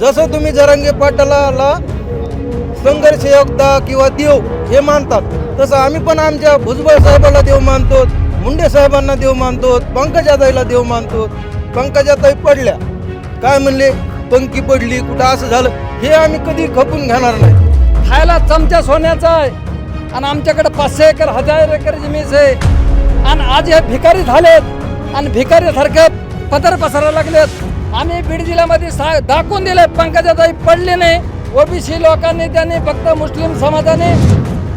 जसं तुम्ही जरांगे पाटलाला संघर्ष योगदा किंवा देव हे मानतात तसं आम्ही पण आमच्या भुजबळ साहेबाला देव मानतो मुंडे साहेबांना देव मानतो पंकजाताईला देव मानतो. पंकजाताई पडल्या. काय म्हणले? पंकी पडली कुठं असं झालं? हे आम्ही कधी खपून घेणार नाही. खायला चमचा सोन्याचा आहे. आणि आमच्याकडे पाचशे एकर हजार एकर जमीन आहे. आणि आज हे भिकारी झालेत. आणि भिकारीसारखं पदर पसरायला लागलेत. आम्ही बीड जिल्ह्यामध्ये सा दाखवून दिले पंकजाताई पडले नाही. ओबीसी लोकांनी त्यांनी फक्त मुस्लिम समाजाने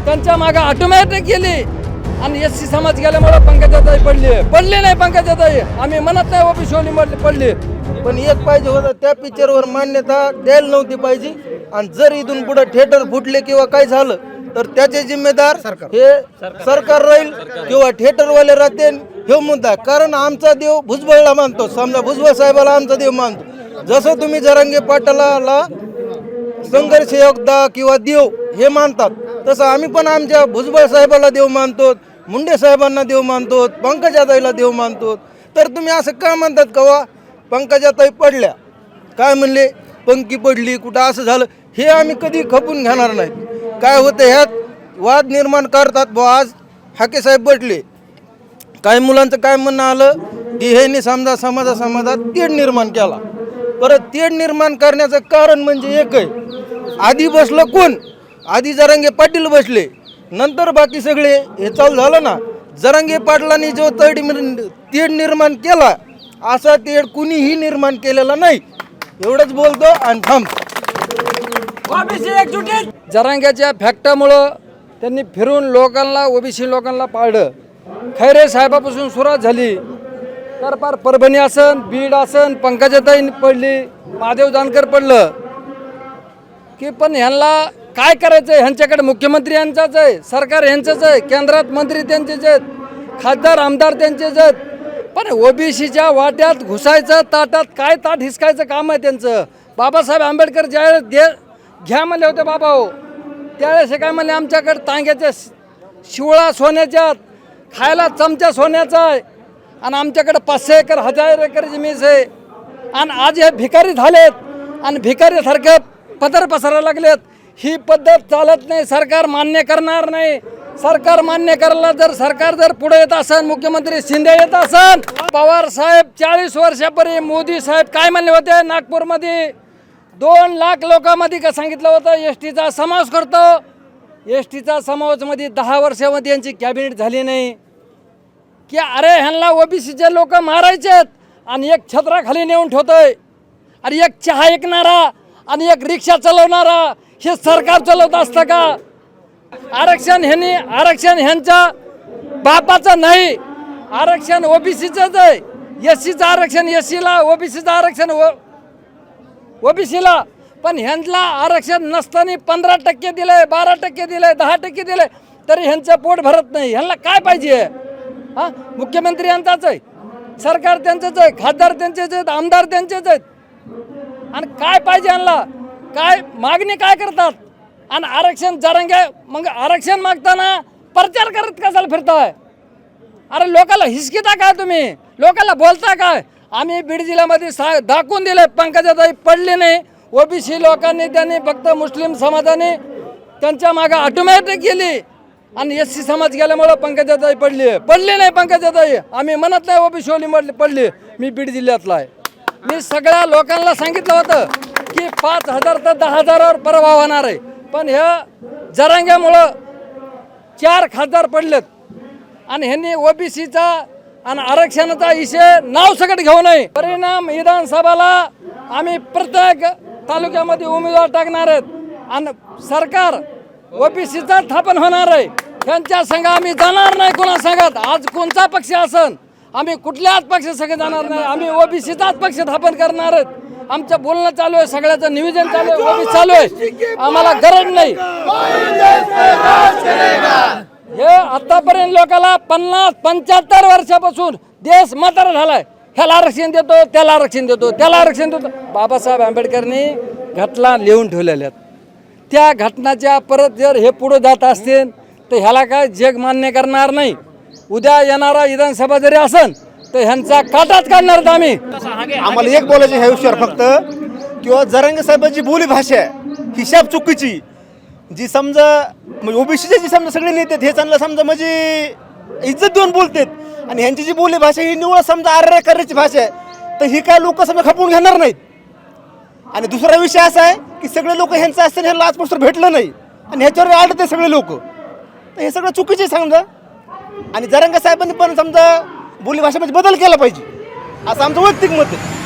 त्यांच्या मागे ऑटोमॅटिक गेली आणि एस सी समाज गेल्यामुळे पंकजाताई पडली. पडली नाही पंकजाताई आम्ही म्हणत नाही ओबीसी ओली पडली. पण एक पाहिजे होतं त्या पिक्चरवर मान्यता द्यायला नव्हती पाहिजे. आणि जर इथून पुढे थिएटर फुटले किंवा काय झालं तर त्याचे जिम्मेदार हे सरकार राहील किंवा थिएटरवाले राहतील. हे मुद्दा कारण आमचा देव भुजबळला मानतो. समजा भुजबळ साहेबाला आमचा देव मानतो. जसं तुम्ही जरांगे पाटलाला संघर्ष योगदा किंवा देव हे मानतात तसं आम्ही पण आमच्या भुजबळ साहेबाला देव मानतो मुंडे साहेबांना देव मानतो पंकजाताईला देव मानतो. तर तुम्ही असं का म्हणतात कवा पंकजाताई पडल्या. काय म्हणले? पंकी पडली कुठं असं झालं? हे आम्ही कधी खपून घेणार नाही काय होतं ह्यात? वाद निर्माण करतात बुवा आज. हाके साहेब काही मुलांचं काय म्हणणं आलं की ह्यांनी समजा समाजा समाजात तेढ निर्माण केला. परत तेढ निर्माण करण्याचं कारण म्हणजे एक आहे आधी बसलं कोण? आधी जरांगे पाटील बसले. नंतर बाकी सगळे. हे चालू झालं ना? जरांगे पाटलांनी जो तेढ मिर- तेढ निर्माण केला असा तेढ कुणीही निर्माण केलेला नाही. एवढंच बोलतो आणि थांबतो जरांग्याच्या फॅक्टामुळं त्यांनी फिरून लोकांना ओबीसी लोकांना पाळलं. खैरे साहेबापासून सुरुवात झाली. तर पार परभणी असन बीड असन पंकजाताई पडली महादेव जानकर पडलं. की पण ह्यांना काय करायचं आहे ह्यांच्याकडे मुख्यमंत्री यांचाच आहे सरकार यांचंच आहे केंद्रात मंत्री त्यांचेच आहेत खासदार आमदार त्यांचेच आहेत. पण ओबीसीच्या वाट्यात घुसायचं ताटात काय ताट हिसकायचं काम आहे त्यांचं? बाबासाहेब आंबेडकर ज्यावेळेस दे घ्या म्हणले होते बाबा हो त्यावेळेस हे काय म्हणले? आमच्याकडे तांग्याच्या शिवळा सोन्याच्या खायला चमचा सोन्याचा आहे. आणि आमच्याकडे पाचशे एकर हजार एकर जमीन आहे. आणि आज हे भिकारी झालेत. आणि भिकारीसारखे पदर पसरायला लागलेत. ही पद्धत चालत नाही. सरकार मान्य करणार नाही. सरकार मान्य करायला जर सरकार जर पुढे येत असन मुख्यमंत्री शिंदे येत असन पवार साहेब चाळीस वर्षापूर्वी मोदी साहेब काय म्हणले होते नागपूरमध्ये? दोन लाख लोकांमध्ये का सांगितलं होतं? एस टीचा समावेश करतो. एस टीचा समाजमध्ये दहा वर्षामध्ये यांची कॅबिनेट झाली नाही. की अरे ह्यांना ओबीसीचे लोक मारायचेत आणि एक छत्राखाली नेऊन ठेवतोय. आणि एक चहा ऐकणारा आणि एक रिक्षा चालवणारा हे सरकार चालवत असतं का? आरक्षण ह्यांनी आरक्षण ह्यांच्या बापाचं नाही. आरक्षण ओबीसीचंच आहे. एस सीचं आरक्षण एस सीला ओबीसीचं आरक्षण ओ ओबीसीला पण ह्यांना आरक्षण नसताना पंधरा टक्के दिले बारा टक्के दिले दहा टक्के दिले तरी ह्यांचं पोट भरत नाही. ह्यांना काय पाहिजे? हा? मुख्यमंत्री यांचाच आहे. सरकार त्यांचंच आहे. खासदार त्यांचेच आहेत. आमदार त्यांचेच आहेत. आणि काय पाहिजे ह्यांना? काय मागणी काय करतात? आणि आरक्षण जरंगे मग आरक्षण मागताना प्रचार करत कशाला फिरताय? अरे लोकांना हिसकिता काय तुम्ही? लोकांना बोलता काय? आम्ही बीड जिल्ह्यामध्ये सा दाखवून दिले पंकजाताई पडली नाही. ओबीसी लोकांनी त्यांनी फक्त मुस्लिम समाजाने त्यांच्या मागं ऑटोमॅटिक गेली आणि एस सी समाज गेल्यामुळं पंकजाताई पडली. पडली नाही पंकजाताई. आम्ही म्हणत नाही ओबीसी ओली मधली पडली. मी बीड जिल्ह्यातला आहे. मी सगळ्या लोकांना सांगितलं होतं की पाच हजार तर दहा हजारावर प्रभाव होणार आहे. पण ह्या जरांग्यामुळं चार खासदार पडलेत. आणि ह्यांनी ओबीसीचा आणि आरक्षणाचा विषय नाव सकट घेऊ नये. परिणाम विधानसभाला आम्ही प्रत्येक तालुक्यामध्ये उमेदवार टाकणार आहेत. आणि सरकार ओबीसीचा स्थापन होणार आहे. त्यांच्या संघ आम्ही जाणार नाही कोणा सांगत आज कोणता पक्ष असन? आम्ही कुठल्याच पक्ष जाणार नाही. आम्ही ओबीसीचाच पक्ष स्थापन करणार आहेत. आमचं बोलणं चालू आहे. सगळ्याचं नियोजन चालू आहे. ओबीसी चालू आहे. आम्हाला गरज नाही. हे आतापर्यंत लोकांना पन्नास पंच्याहत्तर वर्षापासून देश म्हातारा झालाय. ह्याला आरक्षण देतो त्याला आरक्षण देतो त्याला आरक्षण देतो. बाबासाहेब आंबेडकरनी घटना लिहून ठेवलेल्या आहेत. त्या घटनाच्या परत जर हे पुढं जात असतील तर ह्याला काय जग मान्य करणार नाही. उद्या येणारा विधानसभा जरी असन तर ह्यांचा काटाच काढणार आम्ही. आम्हाला एक बोलायचं ह्या विषयावर फक्त किंवा जरांगे साहेबांची बोली भाषा आहे हिशाब चुकीची. जी समजा म्हणजे ओबीसीचे जी समजा सगळे नेते हे चांगलं समजा म्हणजे इज्जत देऊन बोलतात आणि ह्यांची जी बोली भाषा ही निवळ समजा आर्य करण्याची भाषा आहे तर ही काय लोक समजा खपवून घेणार नाहीत? आणि दुसरा विषय असा आहे की सगळे लोक ह्यांचं असताना ह्यांना आजपासून भेटलं नाही. आणि ह्याच्यावर आढळते सगळे लोक. तर हे सगळं चुकीचे समजा आणि जरंग साहेबांनी पण समजा बोलीभाषेमध्ये बदल केला पाहिजे. असं आमचं वैयक्तिक मत आहे.